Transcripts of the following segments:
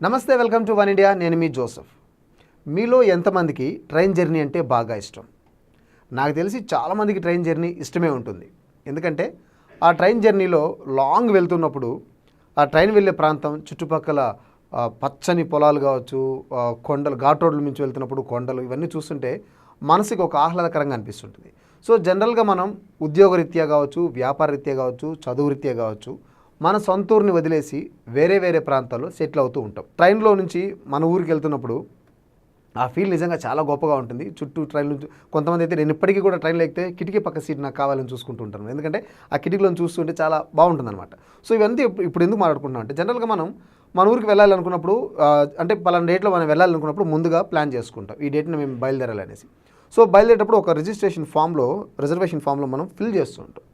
నమస్తే welcome to one India. నేను మీ Joseph. మీలో ఎంతమందికి ట్రైన్ జర్నీ అంటే బాగా ఇష్టం? నాకు తెలిసి చాలామందికి ట్రైన్ జర్నీ ఇష్టమే ఉంటుంది. ఎందుకంటే ఆ ట్రైన్ జర్నీలో లాంగ్ వెళ్తున్నప్పుడు ఆ ట్రైన్ వెళ్ళే ప్రాంతం చుట్టుపక్కల పచ్చని పొలాలు కావచ్చు కొండలు ఘాట్ రోడ్ల నుంచి వెళ్తున్నప్పుడు కొండలు ఇవన్నీ చూస్తుంటే మనసుకి ఒక ఆహ్లాదకరంగా అనిపిస్తుంటుంది. సో జనరల్గా మనం ఉద్యోగరీత్యా కావచ్చు వ్యాపార రీత్యా కావచ్చు చదువు రీత్యా కావచ్చు మన సొంత ఊరిని వదిలేసి వేరే వేరే ప్రాంతాల్లో సెటిల్ అవుతూ ఉంటాం. ట్రైన్లో నుంచి మన ఊరికి వెళ్తున్నప్పుడు ఆ ఫీల్ నిజంగా చాలా గొప్పగా ఉంటుంది. చుట్టూ ట్రైన్ నుంచి కొంతమంది అయితే నేను ఇప్పటికీ కూడా ట్రైన్లో ఎక్కితే కిటికీ పక్క సీట్ నాకు కావాలని చూసుకుంటూ ఉంటాను. ఎందుకంటే ఆ కిటికీలో చూస్తుంటే చాలా బాగుంటుంది అనమాట సో ఇవన్నీ ఇప్పుడు ఇప్పుడు ఎందుకు మాట్లాడుకుంటున్నాం అంటే జనరల్గా మనం మన ఊరికి వెళ్ళాలనుకున్నప్పుడు అంటే పలానా డేట్లో మనం వెళ్ళాలనుకున్నప్పుడు ముందుగా ప్లాన్ చేసుకుంటాం. ఈ డేట్ని మేము బయలుదేరాలనేసి. సో బయలుదేరేటప్పుడు ఒక రిజిస్ట్రేషన్ ఫామ్లో రిజర్వేషన్ ఫామ్లో మనం ఫిల్ చేస్తూ ఉంటాం.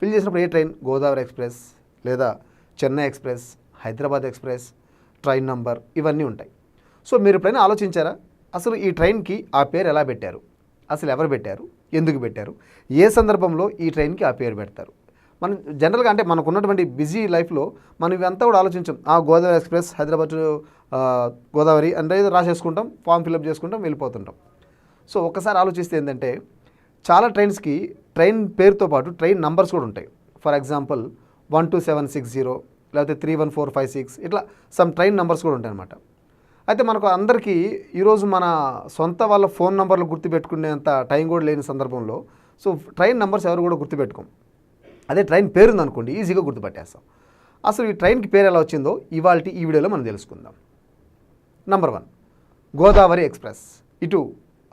ఫిల్ చేసినప్పుడు ఏ ట్రైన్? గోదావరి ఎక్స్ప్రెస్. లేదా Chennai express Hyderabad express train number ఇవన్నీ ఉంటాయి. సో మీరు ఎప్పుడైనా ఆలోచించారా? అసలు ఈ ట్రైన్కి ఆ పేరు ఎలా పెట్టారు? అసలు ఎవరు పెట్టారు? ఎందుకు పెట్టారు? ఏ సందర్భంలో ఈ ట్రైన్కి ఆ పేరు పెడతారు? మనం జనరల్గా అంటే మనకు ఉన్నటువంటి బిజీ లైఫ్లో మనం ఇవంతా కూడా ఆలోచించాం. ఆ గోదావరి ఎక్స్ప్రెస్ హైదరాబాద్ గోదావరి అంటే రాసేసుకుంటాం ఫామ్ ఫిల్అప్ చేసుకుంటాం వెళ్ళిపోతుంటాం. సో ఒక్కసారి ఆలోచిస్తే ఏంటంటే చాలా ట్రైన్స్కి ట్రైన్ పేరుతో పాటు ట్రైన్ నంబర్స్ కూడా ఉంటాయి. For example one two seven six zero లేకపోతే three one four five six ఇట్లా సమ్ ట్రైన్ నెంబర్స్ కూడా ఉంటాయి అన్నమాట. అయితే మనకు అందరికీ ఈరోజు మన సొంత వాళ్ళ ఫోన్ నంబర్లు గుర్తుపెట్టుకునేంత టైం కూడా లేని సందర్భంలో సో ట్రైన్ నంబర్స్ ఎవరు కూడా గుర్తుపెట్టుకోం. అదే ట్రైన్ పేరు అనుకోండి ఈజీగా గుర్తుపట్టేస్తాం. అసలు ఈ ట్రైన్కి పేరు ఎలా వచ్చిందో ఇవాళ ఈ వీడియోలో మనం తెలుసుకుందాం. నంబర్ వన్ గోదావరి ఎక్స్ప్రెస్ ఇటు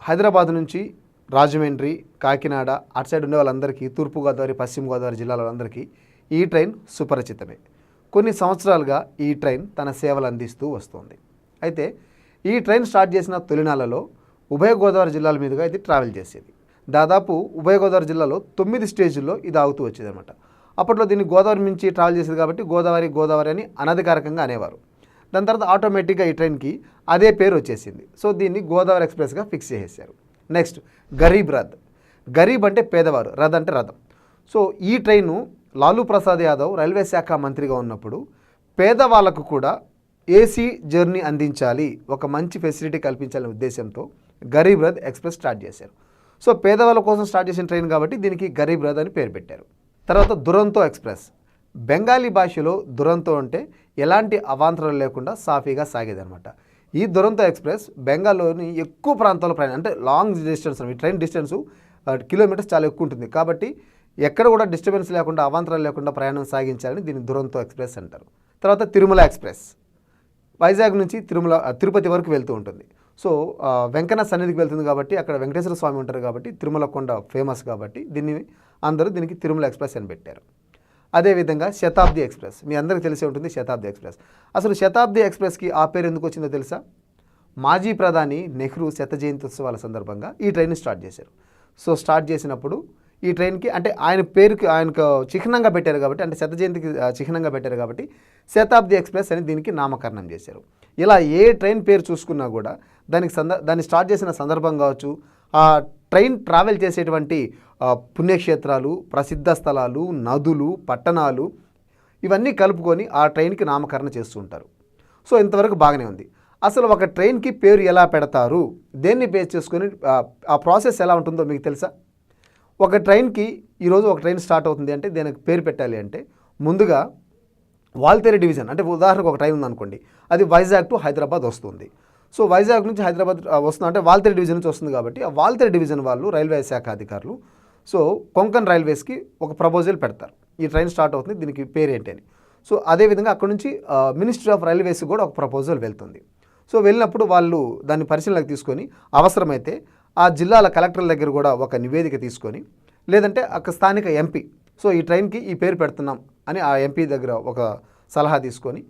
హైదరాబాద్ నుంచి రాజమండ్రి కాకినాడ అటు సైడ్ ఉండే వాళ్ళందరికీ తూర్పుగోదావరి పశ్చిమ గోదావరి జిల్లాల వాళ్ళందరికీ ఈ ట్రైన్ సుపరిచితమే. కొన్ని సంవత్సరాలుగా ఈ ట్రైన్ తన సేవలు అందిస్తూ వస్తుంది. అయితే ఈ ట్రైన్ స్టార్ట్ చేసిన తొలినాలలో ఉభయ గోదావరి జిల్లాల మీదుగా ఇది ట్రావెల్ చేసేది. దాదాపు ఉభయ గోదావరి జిల్లాలో తొమ్మిది స్టేజుల్లో ఇది ఆగుతూ వచ్చేది అనమాట అప్పట్లో దీన్ని గోదావరి నుంచి ట్రావెల్ చేసేది కాబట్టి గోదావరి గోదావరి అని అనధికారికంగా అనేవారు. దాని తర్వాత ఆటోమేటిక్గా ఈ ట్రైన్కి అదే పేరు వచ్చేసింది. సో దీన్ని గోదావరి ఎక్స్ప్రెస్గా ఫిక్స్ చేసేసారు నెక్స్ట్ గరీబ్ రథ్. గరీబ్ అంటే పేదవారు. రథ్ అంటే రథం. సో ఈ ట్రైను లాలూ ప్రసాద్ యాదవ్ రైల్వే శాఖ మంత్రిగా ఉన్నప్పుడు పేదవాళ్ళకు కూడా ఏసీ జర్నీ అందించాలి ఒక మంచి ఫెసిలిటీ కల్పించాలనే ఉద్దేశంతో గరీబ్ రథ్ ఎక్స్ప్రెస్ స్టార్ట్ చేశారు. సో పేదవాళ్ళ కోసం స్టార్ట్ చేసిన ట్రైన్ కాబట్టి దీనికి గరీబ్ రథ్ అని పేరు పెట్టారు. తర్వాత దురంతో ఎక్స్ప్రెస్. బెంగాలీ భాషలో దురంతో అంటే ఎలాంటి అవాంతరాలు లేకుండా సాఫీగా సాగేదనమాట ఈ దురంతో ఎక్స్ప్రెస్ బెంగాల్లోని ఎక్కువ ప్రాంతాల్లో ప్రయాణం అంటే లాంగ్ డిస్టెన్స్ ఈ ట్రైన్ డిస్టెన్స్ కిలోమీటర్స్ చాలా ఎక్కువ ఉంటుంది. కాబట్టి ఎక్కడ కూడా డిస్టర్బెన్స్ లేకుండా అవాంతరాలు లేకుండా ప్రయాణం సాగించాలని దీన్ని దురంతో ఎక్స్ప్రెస్ అంటారు. తర్వాత తిరుమల ఎక్స్ప్రెస్. వైజాగ్ నుంచి తిరుమల తిరుపతి వరకు వెళ్తూ ఉంటుంది. సో వెంకన్న సన్నిధికి వెళ్తుంది కాబట్టి అక్కడ వెంకటేశ్వర స్వామి ఉంటారు కాబట్టి తిరుమల కొండ ఫేమస్ కాబట్టి దీన్ని అందరూ దీనికి తిరుమల ఎక్స్ప్రెస్ అని పెట్టారు. అదేవిధంగా శతాబ్ది ఎక్స్ప్రెస్. మీ అందరికీ తెలిసే ఉంటుంది శతాబ్ది ఎక్స్ప్రెస్. అసలు శతాబ్ది ఎక్స్ప్రెస్కి ఆ పేరు ఎందుకు వచ్చిందో తెలుసా? మాజీ ప్రధాని నెహ్రూ శత జయంత్యుత్సవాల సందర్భంగా ఈ ట్రైన్ స్టార్ట్ చేశారు. సో స్టార్ట్ చేసినప్పుడు ఈ ట్రైన్కి అంటే ఆయన పేరుకి ఆయనకు చిహ్నంగా పెట్టారు కాబట్టి అంటే శత జయంతికి చిహ్నంగా పెట్టారు కాబట్టి శతాబ్ది ఎక్స్ప్రెస్ అని దీనికి నామకరణం చేశారు. ఇలా ఏ ట్రైన్ పేరు చూసుకున్నా కూడా దానికి సంద దాన్ని స్టార్ట్ చేసిన సందర్భం కావచ్చు ఆ ట్రైన్ ట్రావెల్ చేసేటువంటి పుణ్యక్షేత్రాలు ప్రసిద్ధ స్థలాలు నదులు పట్టణాలు ఇవన్నీ కలుపుకొని ఆ ట్రైన్కి నామకరణ చేస్తూ ఉంటారు. సో ఇంతవరకు బాగానే ఉంది. అసలు ఒక ట్రైన్కి పేరు ఎలా పెడతారు? దేన్ని బేస్ చేసుకొని ఆ ప్రాసెస్ ఎలా ఉంటుందో మీకు తెలుసా? ఒక ట్రైన్కి ఈరోజు ఒక ట్రైన్ స్టార్ట్ అవుతుంది అంటే దానికి పేరు పెట్టాలి అంటే ముందుగా వాల్తేరి డివిజన్ అంటే ఉదాహరణకు ఒక ట్రైన్ ఉందనుకోండి అది వైజాగ్ టు హైదరాబాద్ వస్తుంది. సో వైజాగ్ నుంచి హైదరాబాద్ వస్తుంది అంటే వాల్తేరి డివిజన్ నుంచి వస్తుంది కాబట్టి ఆ వాల్తేరి డివిజన్ వాళ్ళు రైల్వే శాఖ అధికారులు సో కొంకన్ రైల్వేస్కి ఒక ప్రపోజల్ పెడతారు. ఈ ట్రైన్ స్టార్ట్ అవుతుంది దీనికి పేరు ఏంటి అని. సో అదేవిధంగా అక్కడ నుంచి మినిస్ట్రీ ఆఫ్ రైల్వేస్కి కూడా ఒక ప్రపోజల్ వెళ్తుంది. సో వెళ్ళినప్పుడు వాళ్ళు దాన్ని పరిశీలనకు తీసుకొని అవసరమైతే ఆ జిల్లాల కలెక్టర్ల దగ్గర కూడా ఒక నివేదిక తీసుకొని లేదంటే అక్కడ స్థానిక ఎంపీ సో ఈ ట్రైన్కి ఈ పేరు పెడుతున్నాం అని ఆ ఎంపీ దగ్గర ఒక సలహా తీసుకొని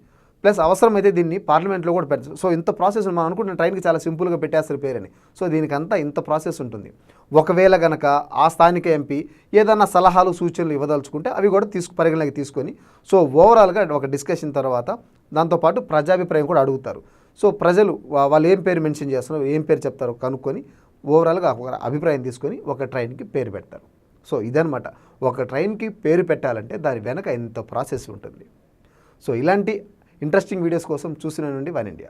ప్లస్ అవసరమైతే దీన్ని పార్లమెంట్లో కూడా పెడతారు సో ఇంత ప్రాసెస్ మనం అనుకుంటున్న ట్రైన్కి చాలా సింపుల్గా పెట్టేస్తారు పేరని. సో దీనికంతా ఇంత ప్రాసెస్ ఉంటుంది. ఒకవేళ గనక ఆ స్థానిక ఎంపీ ఏదన్నా సలహాలు సూచనలు ఇవ్వదలుచుకుంటే అవి కూడా తీసుకు పరిగణలోకి తీసుకొని సో ఓవరాల్గా ఒక డిస్కషన్ తర్వాత దాంతోపాటు ప్రజాభిప్రాయం కూడా అడుగుతారు. సో ప్రజలు వాళ్ళు ఏం పేరు మెన్షన్ చేస్తున్నారు ఏం పేరు చెప్తారో కనుక్కొని ఓవరాల్గా ఒక అభిప్రాయం తీసుకొని ఒక ట్రైన్కి పేరు పెడతారు. సో ఇదనమాట ఒక ట్రైన్కి పేరు పెట్టాలంటే దాని వెనక ఇంత ప్రాసెస్ ఉంటుంది. సో ఇలాంటి ఇంట్రెస్టింగ్ వీడియోస్ కోసం చూసిన నుండి వన్ ఇండియా.